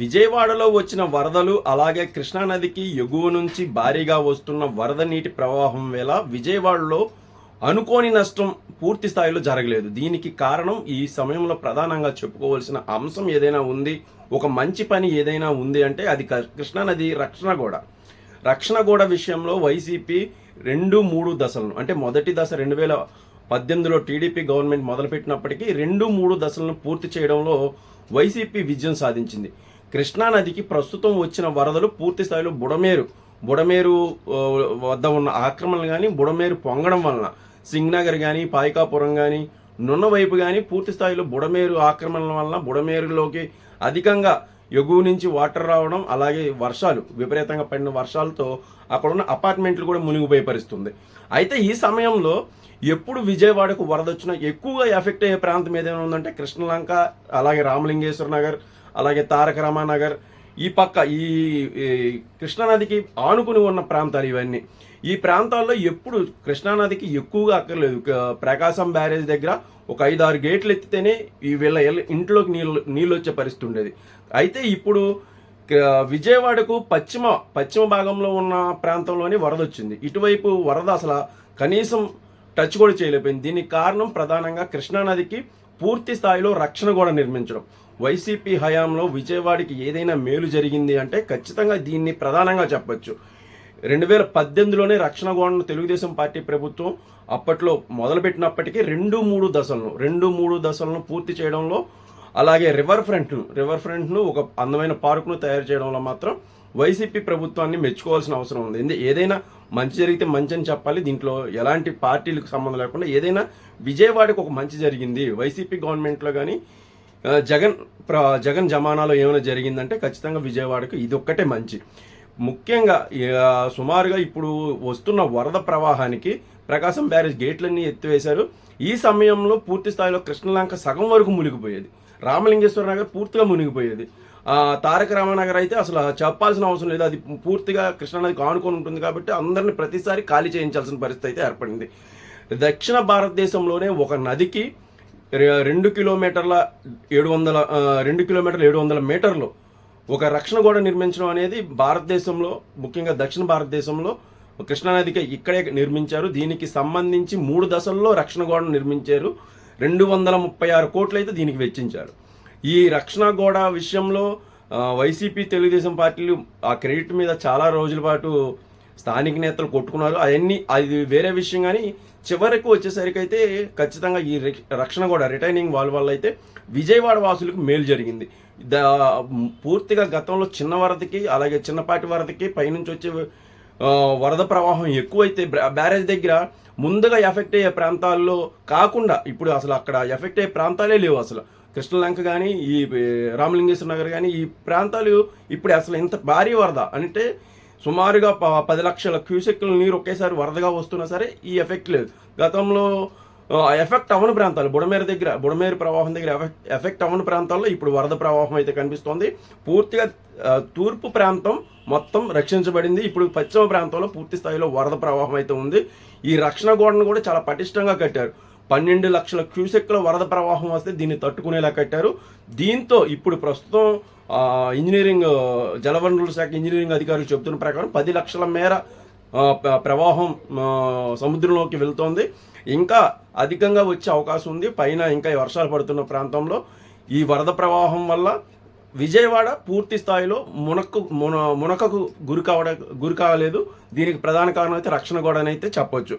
విజయవాడలో వచ్చిన వరదలు అలాగే కృష్ణానదికి ఎగువ నుంచి భారీగా వస్తున్న వరద నీటి ప్రవాహం వేళ విజయవాడలో అనుకోని నష్టం పూర్తి స్థాయిలో జరగలేదు. దీనికి కారణం ఈ సమయంలో ప్రధానంగా చెప్పుకోవాల్సిన అంశం ఏదైనా ఉంది? ఒక మంచి పని ఏదైనా ఉంది అంటే అది కృష్ణానది రక్షణ గోడ. రక్షణ గోడ విషయంలో వైసీపీ రెండు మూడు దశలను అంటే మొదటి దశ రెండు వేల పద్దెనిమిదిలో టీడీపీ గవర్నమెంట్ మొదలుపెట్టినప్పటికీ రెండు మూడు దశలను పూర్తి చేయడంలో వైసీపీ విజయం సాధించింది. కృష్ణానదికి ప్రస్తుతం వచ్చిన వరదలు పూర్తి స్థాయిలో బుడమేరు బుడమేరు వద్ద ఉన్న ఆక్రమణలు కానీ బుడమేరు పొంగడం వలన సింగ్నగర్ కానీ పాయికాపురం కానీ నున్న వైపు కానీ పూర్తి స్థాయిలో బుడమేరు ఆక్రమణల వలన బుడమేరులోకి అధికంగా ఎగువ నుంచి వాటర్ రావడం అలాగే వర్షాలు విపరీతంగా పడిన వర్షాలతో అక్కడ ఉన్న అపార్ట్మెంట్లు కూడా మునిగిపోయే పరిస్థితుంది. అయితే ఈ సమయంలో ఎప్పుడు విజయవాడకు వరద వచ్చినా ఎక్కువగా ఎఫెక్ట్ అయ్యే ప్రాంతం ఏదైనా ఉందంటే కృష్ణలంక అలాగే రామలింగేశ్వర నగర్ అలాగే తారక రామానగర్ ఈ పక్క ఈ ఈ కృష్ణానదికి ఆనుకుని ఉన్న ప్రాంతాలు ఇవన్నీ. ఈ ప్రాంతాల్లో ఎప్పుడు కృష్ణానదికి ఎక్కువగా అక్కర్లేదు. ప్రకాశం బ్యారేజ్ దగ్గర ఒక ఐదు ఆరు గేట్లు ఎత్తితేనే ఈ వీళ్ళ ఇంట్లోకి నీళ్ళు నీళ్ళు వచ్చే పరిస్థితి ఉండేది. అయితే ఇప్పుడు విజయవాడకు పశ్చిమ పశ్చిమ భాగంలో ఉన్న ప్రాంతంలోనే వరద వచ్చింది. ఇటువైపు వరద అసలు కనీసం టచ్ కూడా చేయలేకపోయింది. దీనికి కారణం ప్రధానంగా కృష్ణానదికి పూర్తి స్థాయిలో రక్షణ కూడా నిర్మించడం. వైసీపీ హయాంలో విజయవాడకి ఏదైనా మేలు జరిగింది అంటే ఖచ్చితంగా దీన్ని ప్రధానంగా చెప్పచ్చు. రెండు వేల పద్దెనిమిదిలోనే రక్షణ గోడను తెలుగుదేశం పార్టీ ప్రభుత్వం అప్పట్లో మొదలుపెట్టినప్పటికీ రెండు మూడు దశలను రెండు మూడు దశలను పూర్తి చేయడంలో అలాగే రివర్ ఫ్రంట్ను రివర్ ఫ్రంట్ను ఒక అందమైన పార్కును తయారు చేయడంలో మాత్రం వైసీపీ ప్రభుత్వాన్ని మెచ్చుకోవాల్సిన అవసరం ఉంది. ఎందుకు? ఏదైనా మంచి జరిగితే మంచి అని చెప్పాలి. దీంట్లో ఎలాంటి పార్టీలకు సంబంధం లేకుండా ఏదైనా విజయవాడకు ఒక మంచి జరిగింది. వైసీపీ గవర్నమెంట్లో కానీ జగన్ ప్ర జగన్ జమానాలో ఏమైనా జరిగిందంటే ఖచ్చితంగా విజయవాడకు ఇది ఒక్కటే మంచి. ముఖ్యంగా సుమారుగా ఇప్పుడు వస్తున్న వరద ప్రవాహానికి ప్రకాశం బ్యారేజ్ గేట్లన్నీ ఎత్తివేశారు. ఈ సమయంలో పూర్తి స్థాయిలో కృష్ణలంక సగం వరకు మునిగిపోయేది. రామలింగేశ్వర నగర్ పూర్తిగా మునిగిపోయేది. తారక తారక రామనగర్ అయితే అసలు చెప్పాల్సిన అవసరం లేదు. అది పూర్తిగా కృష్ణానదికి ఆనుకొని ఉంటుంది కాబట్టి అందరిని ప్రతిసారి ఖాళీ చేయించాల్సిన పరిస్థితి అయితే ఏర్పడింది. దక్షిణ భారతదేశంలోనే ఒక నదికి రెండు కిలోమీటర్ల ఏడు వందల రెండు కిలోమీటర్ల ఏడు వందల మీటర్లు ఒక రక్షణ గోడ నిర్మించడం అనేది భారతదేశంలో ముఖ్యంగా దక్షిణ భారతదేశంలో కృష్ణానదికి ఇక్కడే నిర్మించారు. దీనికి సంబంధించి మూడు దశల్లో రక్షణ గోడను నిర్మించారు. రెండు వందల ముప్పై ఆరు కోట్లు అయితే దీనికి వెచ్చించారు. ఈ రక్షణ గోడ విషయంలో వైసీపీ తెలుగుదేశం పార్టీలు ఆ క్రెడిట్ మీద చాలా రోజుల పాటు స్థానిక నేతలు కొట్టుకున్నారు. అవన్నీ అది వేరే విషయం కానీ చివరకు వచ్చేసరికి అయితే ఖచ్చితంగా ఈ రక్షణ కూడా రిటైనింగ్ వాల్ వల్ల అయితే విజయవాడ వాసులకు మేలు జరిగింది. దా పూర్తిగా గతంలో చిన్న వరదకి అలాగే చిన్నపాటి వరదకి పైనుంచి వచ్చే వరద ప్రవాహం ఎక్కువైతే బ్యారేజ్ దగ్గర ముందుగా ఎఫెక్ట్ అయ్యే ప్రాంతాల్లో కాకుండా ఇప్పుడు అసలు అక్కడ ఎఫెక్ట్ అయ్యే ప్రాంతాలే లేవు అసలు. కృష్ణలంక కానీ ఈ రామలింగేశ్వర నగర్ కానీ ఈ ప్రాంతాలు ఇప్పుడు అసలు ఇంత భారీ వరద. అంటే సుమారుగా ప- పది లక్షల క్యూసెక్ల నీరు ఒకేసారి వరదగా వస్తున్నా సరే ఈ ఎఫెక్ట్ లేదు. గతంలో ఎఫెక్ట్ అవని ప్రాంతాలు బుడమేరు దగ్గర బుడమేరు ప్రవాహం దగ్గర ఎఫెక్ట్ ఎఫెక్ట్ అవని ప్రాంతాల్లో ఇప్పుడు వరద ప్రవాహం అయితే కనిపిస్తోంది. పూర్తిగా తూర్పు ప్రాంతం మొత్తం రక్షించబడింది. ఇప్పుడు పశ్చిమ ప్రాంతంలో పూర్తి స్థాయిలో వరద ప్రవాహం అయితే ఉంది. ఈ రక్షణ గోడను కూడా చాలా పటిష్టంగా కట్టారు. పన్నెండు లక్షల క్యూసెక్ల వరద ప్రవాహం వస్తే దీన్ని తట్టుకునేలా కట్టారు. దీంతో ఇప్పుడు ప్రస్తుతం ఇంజనీరింగ్ జలవనరుల శాఖ ఇంజనీరింగ్ అధికారులు చెబుతున్న ప్రకారం పది లక్షల మేర ప్రవాహం సముద్రంలోకి వెళ్తోంది. ఇంకా అధికంగా వచ్చే అవకాశం ఉంది. పైన ఇంకా వర్షాలు పడుతున్న ప్రాంతంలో. ఈ వరద ప్రవాహం వల్ల విజయవాడ పూర్తి స్థాయిలో మునక్కు మున మునకకు గురి కావడ గురి కావలేదు దీనికి ప్రధాన కారణం అయితే రక్షణ గోడ అని అయితే చెప్పొచ్చు.